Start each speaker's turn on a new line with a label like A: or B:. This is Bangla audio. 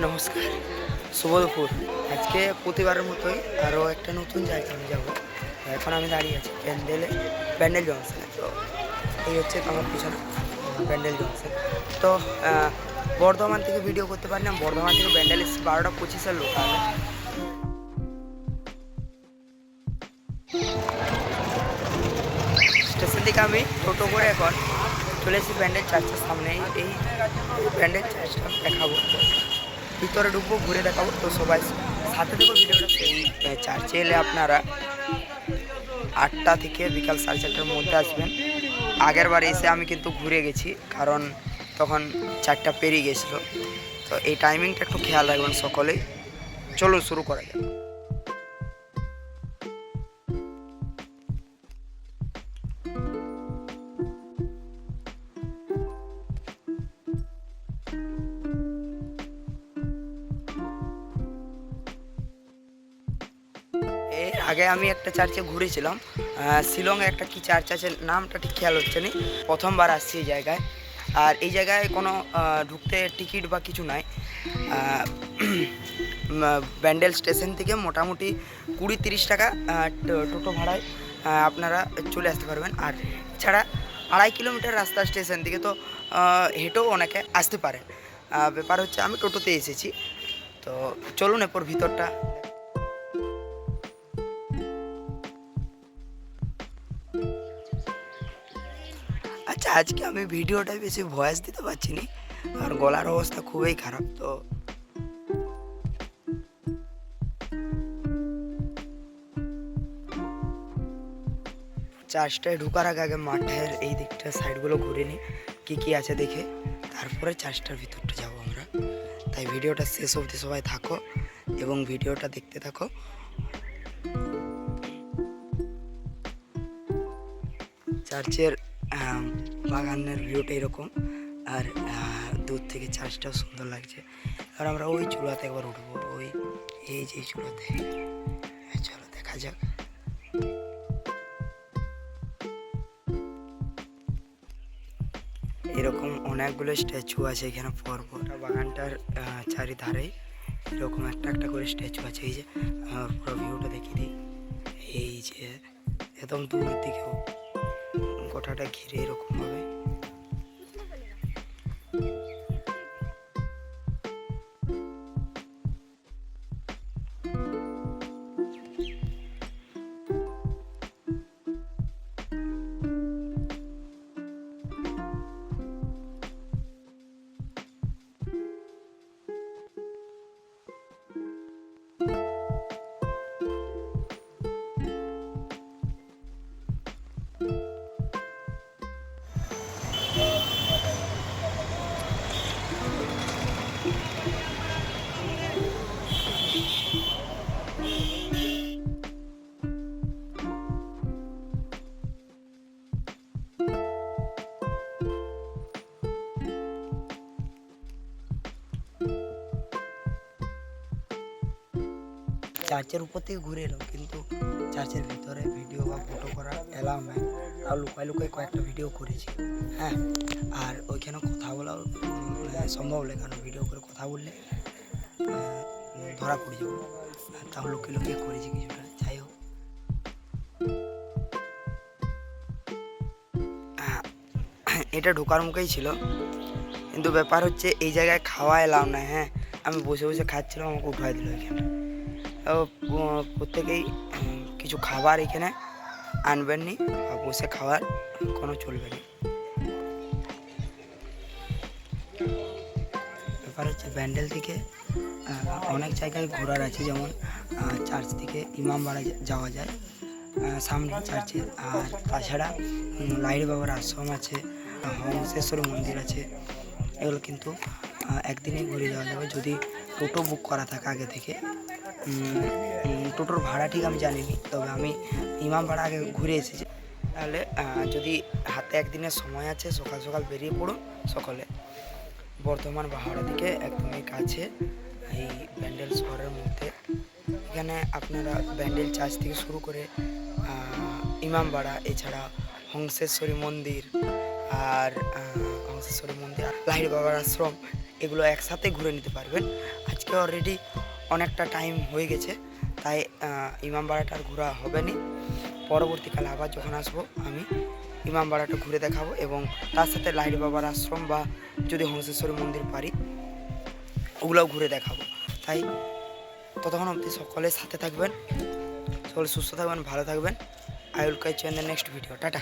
A: নমস্কার। দুপুর আজকে প্রতিবারের মতোই আরও একটা নতুন জায়গায় আমি যাব। এখন আমি দাঁড়িয়ে আছি প্যান্ডেলে, প্যান্ডেল জংশনে। তো এই হচ্ছে আমার পিছনে, প্যান্ডেল জংশন। তো বর্ধমান থেকে ভিডিও করতে পারি না বর্ধমান থেকে প্যান্ডেল এসেছি বারোটা পঁচিশের লোকাল স্টেশন থেকে আমি টোটো করে এখন চলে এসেছি প্যান্ডেল চার্চের সামনে এই প্যান্ডেল চার্চটা দেখাবো। ভিতরে ঢুকবো, ঘুরে দেখাবো। তো সবাই সাথে দেখো ভিডিওটা চার্চে এলে আপনারা আটটা থেকে বিকাল সাড়ে চারটার মধ্যে আসবেন। আগের বার এসে আমি কিন্তু ঘুরে গেছি, কারণ তখন চারটা পেরিয়ে গেছিল। তো এই টাইমিংটা একটু খেয়াল রাখবেন সকলেই। চলুন, শুরু করা যাক। আগে আমি একটা চার্চে ঘুরেছিলাম শিলংয়ে একটা কি চার্চ আছে নামটা ঠিক খেয়াল হচ্ছে না। প্রথমবার আসছি এই জায়গায়। আর এই জায়গায় কোনো ঢুকতে টিকিট বা কিছু নাই। ব্যান্ডেল স্টেশন থেকে মোটামুটি কুড়ি তিরিশ টাকা টোটো ভাড়ায় আপনারা চলে আসতে পারবেন। আর ছাড়া আড়াই কিলোমিটার রাস্তা স্টেশন থেকে তো হেঁটেও অনেকে আসতে আহ, ব্যাপার হচ্ছে আমি টোটোতে এসেছি। তো চলুন এরপর ভিতরটা আজকে আমি ভিডিওটায় বেশি ভয়েস দিতে পারছি না আর গলার অবস্থা খুবই খারাপ, তো চার্চটায় ঢুকার আগে আগে মাঠের এই দিকটা সাইডগুলো ঘুরে নিই কী কী আছে দেখে, তারপরে চার্চটার ভিতরটা যাব আমরা। তাই ভিডিওটা শেষ অবধি সবাই থাকো এবং ভিডিওটা দেখতে থাকো। চার্চের বাগানের ভিউটা এরকম। আর দূর থেকে চার্চটাও সুন্দর লাগছে। আর আমরা ওই চূড়াতে একবার উঠবো। ওই এই যে চূড়াতে হ্যাঁ, চলো দেখা যাক। এরকম অনেকগুলো স্ট্যাচু আছে এখানে পরপর বাগানটার চারিধারে এরকম একটা একটা করে স্ট্যাচু আছে। এই যে পুরো ভিউটা দেখিয়ে দিই। এই যে একদম দূর দিকেও। গোটাটা ঘিরে এরকম চার্চের উপর থেকে ঘুরে এলাম কিন্তু চার্চের ভিতরে ভিডিও বা ফটো করা এলাম নাই। তাও লুকাই লুকাই কয়েকটা ভিডিও করেছি হ্যাঁ? আর ওইখানে কথা বলা সম্ভব নয় কারণ ভিডিও করে কথা বললে আহ, ধরা পড়ে যাব। তাও লুকিয়ে লুকিয়ে করেছি কিছুটা যাই হোক। আহ, এটা ঢোকার মুখেই ছিল কিন্তু ব্যাপার হচ্ছে এই জায়গায় খাওয়া এলাম না হ্যাঁ? আমি বসে বসে খাচ্ছিলাম আমাকে উঠাই দিল এখানে। প্রত্যেকেই কিছু খাবার এখানে আনবেন নি বসে খাওয়ার কোনো চলবে না। ব্যাপার হচ্ছে ব্যান্ডেল থেকে অনেক জায়গায় ঘোরার আছে যেমন চার্চ থেকে ইমামবাড়া যাওয়া যায় সামনে চার্চে আর তাছাড়া লাইট বাবার আশ্রম আছে হংসেশ্বর মন্দির আছে এগুলো কিন্তু আহ, একদিনেই ঘুরে যাওয়া যাবে যদি টোটো বুক করা থাকে আগে থেকে। টোটোর ভাড়া ঠিক আমি জানিনি, তবে আমি ইমাম ভাড়া আগে ঘুরে এসেছি। তাহলে যদি হাতে একদিনের সময় আছে, সকাল সকাল বেরিয়ে পড়ুন সকলে। বর্ধমান বাহারা থেকে একদমই কাছে, এই ব্যান্ডেল শহরের মধ্যে। এখানে আপনারা ব্যান্ডেল চার্চ থেকে শুরু করে ইমামবাড়া এছাড়া হংসেশ্বরী মন্দির আর হংসেশ্বরী মন্দির লাহিড় বাবার আশ্রম, এগুলো একসাথে ঘুরে নিতে পারবেন। আজকে অলরেডি অনেকটা টাইম হয়ে গেছে, তাই ইমামবাড়াটা আর ঘোরা হবে না। পরবর্তীকালে আবার যখন আসব, আমি ইমামবাড়াটা ঘুরে দেখাবো এবং তার সাথে লাইট বাবার আশ্রম বা যদি হংসেশ্বরী মন্দির পারি, ওগুলোও ঘুরে দেখাবো। তাই, ততক্ষণ অবধি সকলের সাথে থাকবেন, সকলে সুস্থ থাকবেন, ভালো থাকবেন। I will catch you in the next video tata.